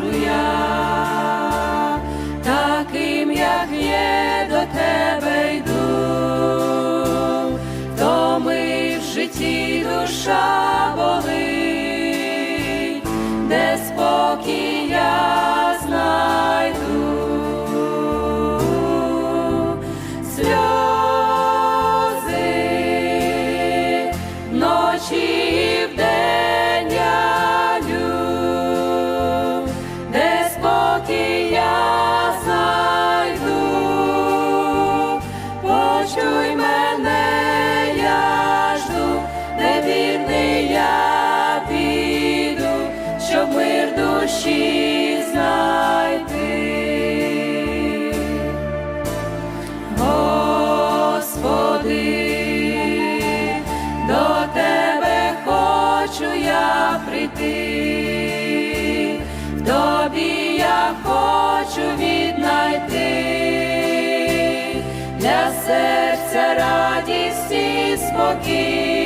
Прошу я. мир душі знайти, Господи, до тебе хочу я прийти, в тобі я хочу віднайти. Для серця радість і спокій.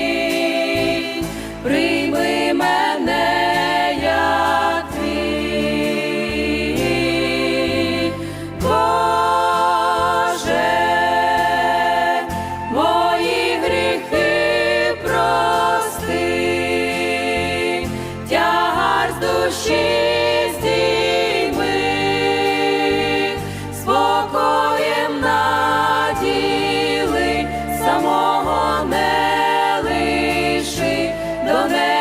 Amen.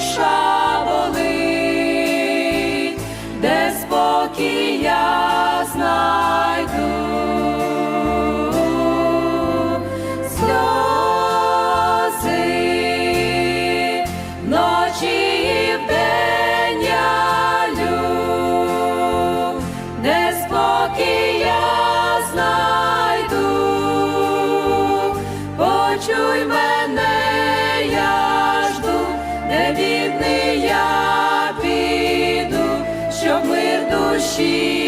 душа. she